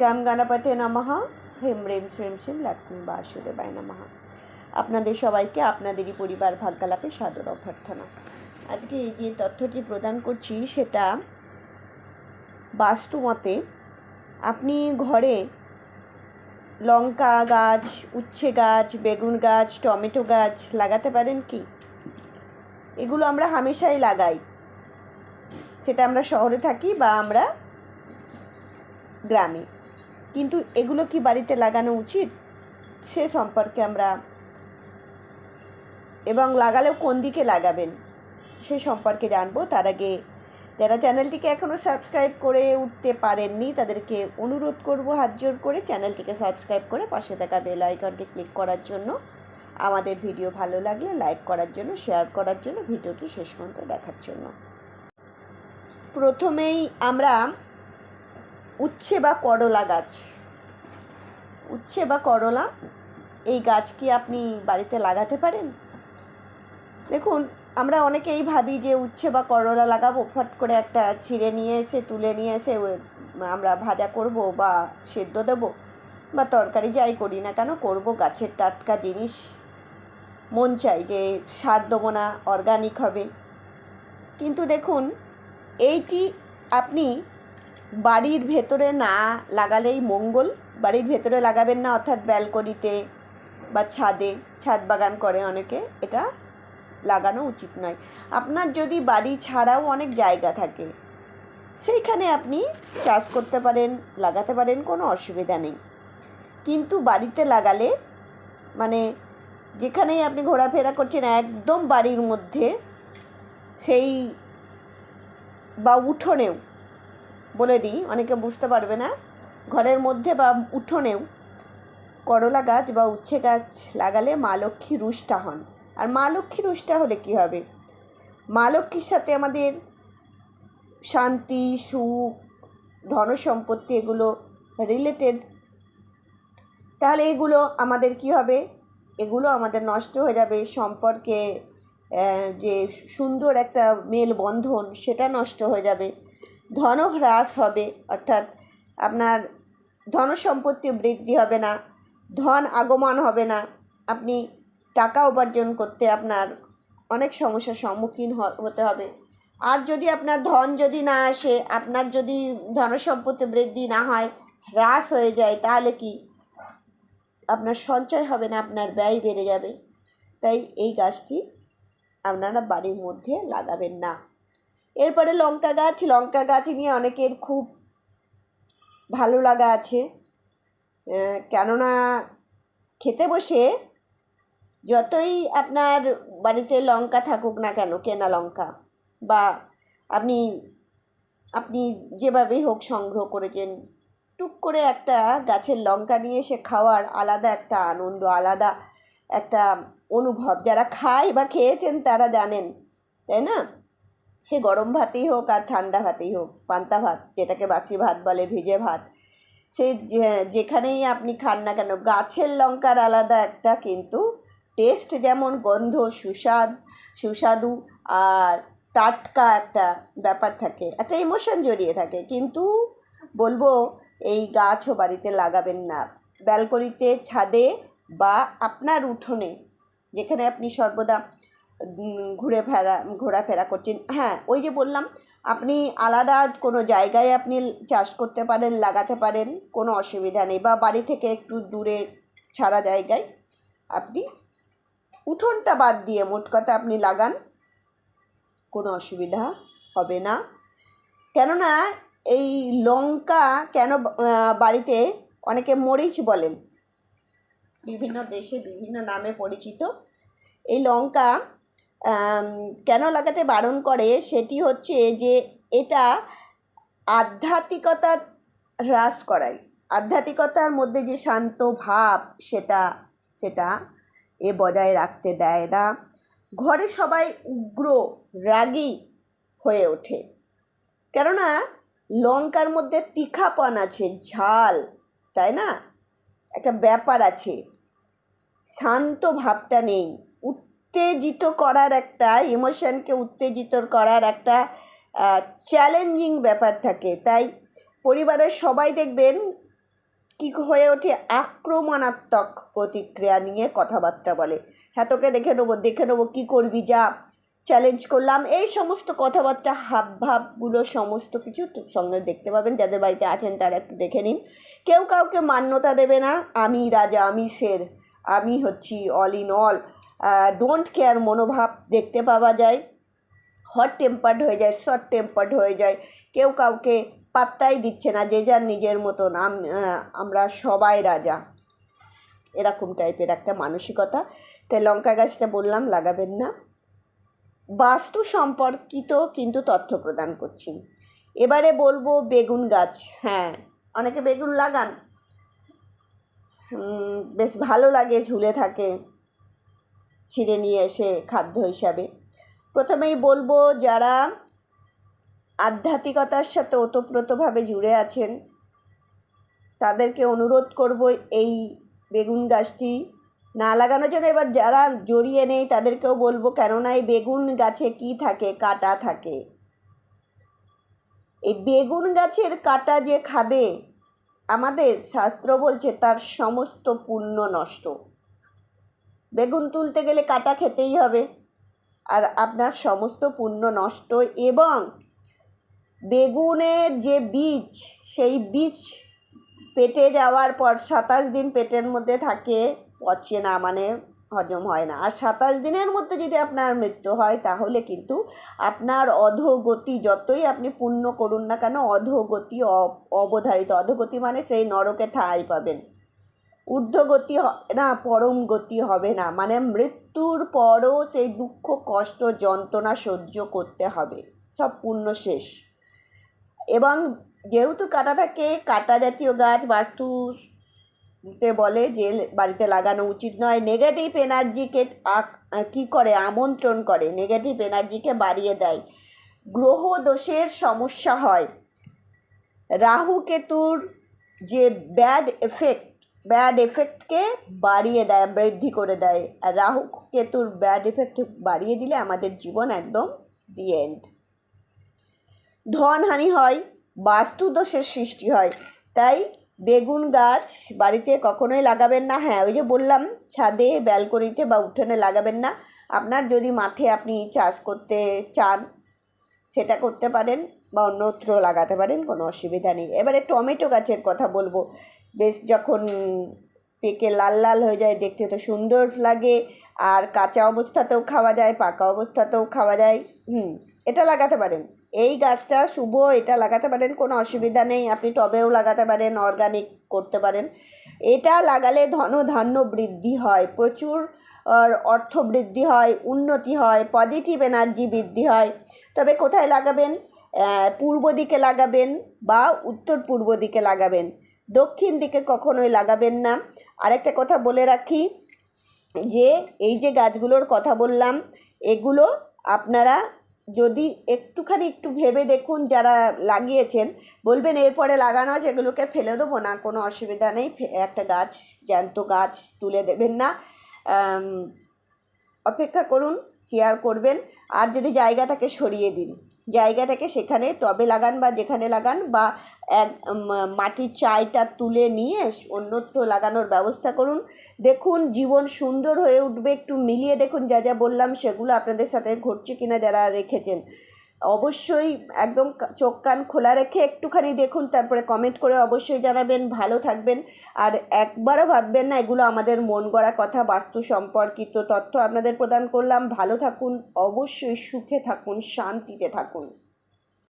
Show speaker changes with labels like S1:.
S1: গাম গানাপতে নমঃ। হেম রেম শ্রেম শ্রীম লক্ষ্মী বাসুদেবায় নমঃ। আপনাদের সবাইকে, আপনাদেরই পরিবার ভাগ্যালাপে সাদর অভ্যর্থনা। আজকে এই যে তথ্যটি প্রদান করছি, সেটা বাস্তুমতে আপনি ঘরে লঙ্কা গাছ, উচ্ছে গাছ, বেগুন গাছ, টমেটো গাছ লাগাতে পারেন কি? এগুলো আমরা হামেশাই লাগাই। সেটা আমরা শহরে থাকি বা আমরা গ্রামে। কিন্তু এগুলো কি বাড়িতে লাগানো উচিত? সে সম্পর্কে আমরা এবং লাগালেও কোন দিকে লাগাবেন? সে সম্পর্কে জানব। তার আগে যারা চ্যানেলটিকে এখনও সাবস্ক্রাইব করে উঠতে পারেননি, তাদেরকে অনুরোধ করব হাত জোর করে চ্যানেলটিকে সাবস্ক্রাইব করে পাশে থাকা বেল আইকনটি ক্লিক করার জন্য। আমাদের ভিডিও ভালো লাগলে লাইক করার জন্য, শেয়ার করার জন্য ভিডিওটি শেষ পর্যন্ত দেখার জন্য। প্রথমেই আমরা উচ্ছে বা করলা গাছ। উচ্ছে বা করলা, এই গাছ কি আপনি বাড়িতে লাগাতে পারেন? দেখুন, আমরা অনেকেই ভাবি যে উচ্ছে বা করলা লাগাবো, ফট করে একটা ছিঁড়ে নিয়ে এসে, তুলে নিয়ে এসে আমরা ভাজা করব বা সেদ্ধ দেবো বা তরকারি যাই করি না কেন, করব গাছের টাটকা জিনিস। মন চাই যে সার দেবো না অর্গানিক হবে। কিন্তু দেখুন, এইটি আপনি বাড়ির ভেতরে না লাগালেই মঙ্গল, বাড়ির ভেতরে লাগাবেন না অর্থাৎ ব্যালকনিতে বা ছাদে, ছাদ বাগান করে অনেকে, এটা লাগানো উচিত নয়। আপনার যদি বাড়ি ছাড়াও অনেক জায়গা থাকে, সেইখানে আপনি চাষ করতে পারেন, লাগাতে পারেন, কোনো অসুবিধা নেই। কিন্তু বাড়িতে লাগালে মানে যেখানেই আপনি ঘোরাফেরা করছেন, একদম বাড়ির মধ্যে সেই বা উঠোনেও বলে দিই, অনেকে বুঝতে পারবে না। ঘরের মধ্যে বা উঠোনেও করলা গাছ বা উচ্ছে গাছ লাগালে মা লক্ষ্মী রুষ্টা হন। আর মা লক্ষ্মী রুষ্টা হলে কি হবে? মা লক্ষ্মীর সাথে আমাদের শান্তি, সুখ, ধনসম্পত্তি এগুলো রিলেটেড তাহলে এগুলো আমাদের কি হবে? এগুলো আমাদের নষ্ট হয়ে যাবে। সম্পর্কে যে সুন্দর একটা মেলবন্ধন, সেটা নষ্ট হয়ে যাবে। ধন হ্রাস হবে, অর্থাৎ আপনার ধনসম্পত্তি বৃদ্ধি হবে না, ধন আগমন হবে না, আপনি টাকা উপার্জন করতে আপনার অনেক সমস্যার সম্মুখীন হতে হবে। আর যদি আপনার ধন যদি না আসে, আপনার যদি ধনসম্পত্তি বৃদ্ধি না হয়, হ্রাস হয়ে যায়, তাহলে কি? আপনার সঞ্চয় হবে না, আপনার ব্যয় বেড়ে যাবে। তাই এই গাছটি আপনারা বাড়ির মধ্যে লাগাবেন না। এরপরে লঙ্কা গাছ লঙ্কা গাছ নিয়ে অনেকের খুব ভালো লাগা আছে। কেননা খেতে বসে যতই আপনার বাড়িতে লঙ্কা থাকুক না কেন, কেনা লঙ্কা, বা আপনি আপনি যেভাবেই হোক সংগ্রহ করেছেন, টুক করে একটা গাছের লঙ্কা নিয়ে এসে খাওয়ার আলাদা একটা আনন্দ, আলাদা একটা অনুভব। যারা খায় বা খেয়েছেন তারা জানেন, তাই না? সে গরম ভাতেই হোক আর ঠান্ডা ভাতেই হোক, পান্তা ভাত, যেটাকে বাসি ভাত বলে, ভেজে ভাত। সে যেখানেই আপনি খান না কেন, গাছের লঙ্কার আলাদা একটা কিন্তু টেস্ট যেমন গন্ধ, সুস্বাদ, সুস্বাদু আর টাটকা একটা ব্যাপার থাকে, একটা ইমোশন জড়িয়ে থাকে। কিন্তু বলব, এই গাছও বাড়িতে লাগাবেন না। ব্যালকনিতে, ছাদে বা আপনার উঠোনে, যেখানে আপনি সর্বদা ঘুরে ফেরা, ঘোরাফেরা করছেন। হ্যাঁ ওই যে বললাম, আপনি আলাদা কোনো জায়গায় আপনি চাষ করতে পারেন, লাগাতে পারেন, কোনো অসুবিধা নেই। বা বাড়ি থেকে একটু দূরে ছাড়া জায়গায় আপনি উঠোনটা বাদ দিয়ে মোট কথা আপনি লাগান, কোনো অসুবিধা হবে না। কেননা এই লঙ্কা কেন বাড়িতে অনেকে মরিচ বলেন, বিভিন্ন দেশে বিভিন্ন নামে পরিচিত। এই লঙ্কা কেন লাগাতে বারণ করে সেটি হচ্ছে যে এটা আধ্যাত্মিকতা হ্রাস করায়। আধ্যাত্মিকতার মধ্যে যে শান্ত ভাব সেটা সেটা এ বজায় রাখতে দেয় না। ঘরে সবাই উগ্র, রাগী হয়ে ওঠে। কেননা লঙ্কার মধ্যে তীখাপন আছে, ঝাল, তাই না? একটা ব্যাপার আছে। শান্ত ভাবটা নেই। উত্তেজিত করার একটা ইমোশনকে উত্তেজিত করার একটা চ্যালেঞ্জিং ব্যাপার থাকে। তাই পরিবারের সবাই দেখবেন কি হয়ে ওঠে? আক্রমণাত্মক প্রতিক্রিয়া নিয়ে কথাবার্তা বলে। হ্যাঁ তোকে দেখে নেব দেখে নেব কী করবি, যা চ্যালেঞ্জ করলাম। এই সমস্ত কথাবার্তা হাব ভাবগুলো সমস্ত কিছু সঙ্গে দেখতে পাবেন। যাদের বাড়িতে আছেন তারা একটু দেখে নিন। কেউ কাউকে মান্যতা দেবে না। আমি রাজা, আমি শের আমি হচ্ছি all in all don't care মনোভাব দেখতে পাওয়া যায়। হট টেম্পার্ড হয়ে যায় শর্ট টেম্পার্ড হয়ে যায়। কেউ কাউকে পাত্তাই দিচ্ছে না, যে যার নিজের মতন। আম- আমরা সবাই রাজা। এরকম টাইপের একটা মানসিকতা। তাই লঙ্কা গাছটা বললাম, লাগাবেন না। বাস্তু সম্পর্কিত কিন্তু তথ্য প্রদান করছি। এবারে বলব বেগুন গাছ। হ্যাঁ অনেকে বেগুন লাগান। বেশ ভালো লাগে, ঝুলে থাকে। ছিঁড়ে নিয়ে এসে খাদ্য হিসাবে। প্রথমেই বলব, যারা আধ্যাত্মিকতার সাথে ওতপ্রোতভাবে জুড়ে আছেন, তাদেরকে অনুরোধ করব এই বেগুন গাছটি না লাগানোর জন্য। এবার যারা জড়িয়ে নেই, তাদেরকেও বলব, কেননা এই বেগুন গাছে কি থাকে, কাটা থাকে। এই বেগুন গাছের কাটা যে খাবে, আমাদের শাস্ত্র বলছে, তার সমস্ত পুণ্য নষ্ট। বেগুন তুলতে গেলে কাটা খেতেই হবে। আর আপনার সমস্ত পুণ্য নষ্ট এবং বেগুনের যে বীজ, সেই বীজ পেটে যাওয়ার পর সাতাশ দিন পেটের মধ্যে থাকে, পচে না মানে হজম হয় না। আর সাতাশ দিনের মধ্যে যদি আপনার মৃত্যু হয়, তাহলে কিন্তু আপনার অধোগতি, যতই আপনি পূর্ণ করুন না কেন, অধোগতি অবধারিত। অধোগতি মানে সেই নরকে ঠাঁই পাবেন। ঊর্ধ্বগতি হ- না, পরম গতি হবে না। মানে মৃত্যুর পরও সেই দুঃখ, কষ্ট, যন্ত্রণা সহ্য করতে হবে। সব পূর্ণ শেষ। এবং যেহেতু কাটা থাকে, কাটা জাতীয় গাছ বাস্তুতে বলে যে বাড়িতে লাগানো উচিত নয়। নেগেটিভ এনার্জিকে কী করে? আমন্ত্রণ করে। নেগেটিভ এনার্জিকে বাড়িয়ে দেয়। গ্রহ দোষের সমস্যা হয়। রাহু কেতুর যে ব্যাড এফেক্ট ব্যাড এফেক্টকে বাড়িয়ে দেয়, বৃদ্ধি করে দেয়। আর রাহু কেতুর ব্যাড এফেক্ট বাড়িয়ে দিলে আমাদের জীবন একদম দি এন্ড ধনহানি হয়, বাস্তুদোষের সৃষ্টি হয়। তাই বেগুন গাছ বাড়িতে কখনোই লাগাবেন না। হ্যাঁ ওই যে বললাম, ছাদে, ব্যালকনিতে বা উঠোনে লাগাবেন না। আপনার যদি মাঠে আপনি চাষ করতে চান, সেটা করতে পারেন বা অন্যত্র লাগাতে পারেন, কোনো অসুবিধা নেই। এবারে টমেটো গাছের কথা বলব। বেশ যখন পেকে লাল লাল হয়ে যায়, দেখতে তো সুন্দর লাগে। আর কাঁচা অবস্থাতেও খাওয়া যায়, পাকা অবস্থাতেও খাওয়া যায়। হুম, এটা লাগাতে পারেন। এই গাছটা শুভ, এটা লাগাতে পারেন, কোনো অসুবিধা নেই। আপনি টবেও লাগাতে পারেন অর্গানিক করতে পারেন। এটা লাগালে ধন ধান্য বৃদ্ধি হয়, প্রচুর অর্থ বৃদ্ধি হয়, উন্নতি হয় পজিটিভ এনার্জি বৃদ্ধি হয়। তবে কোথায় লাগাবেন? পূর্ব দিকে লাগাবেন বা উত্তর পূর্ব দিকে লাগাবেন। দক্ষিণ দিকে কখনোই লাগাবেন না। আরেকটা কথা বলে রাখি যে, এই যে গাছগুলোর কথা বললাম, এগুলো আপনারা যদি একটুখানি একটু ভেবে দেখুন যারা লাগিয়েছেন, বলবেন এরপরে লাগানো আছে, এগুলোকে ফেলে দেবো, না, কোনো অসুবিধা নেই একটা গাছ, জ্যান্ত গাছ তুলে দেবেন না। অপেক্ষা করুন, কেয়ার করবেন, আর যদি জায়গাটাকে সরিয়ে দিন। জায়গাটাকে সেখানে টবে লাগান বা যেখানে লাগান বা এক মাটির চাইটা তুলে নিয়ে অন্যত্র লাগানোর ব্যবস্থা করুন। দেখুন, জীবন সুন্দর হয়ে উঠবে। একটু মিলিয়ে দেখুন, যা যা বললাম সেগুলো আপনাদের সাথে ঘটছে কিনা যারা রেখেছেন। অবশ্যই একদম চোখ কান খোলা রেখে একটুখানি দেখুন, তারপরে কমেন্ট করে অবশ্যই জানাবেন, ভালো থাকবেন। আর একবারও ভাববেন না, এগুলো আমাদের মন গড়া কথা, বাস্তু সম্পর্কিত তথ্য আপনাদের প্রদান করলাম। ভালো থাকুন, অবশ্যই সুখে থাকুন, শান্তিতে থাকুন।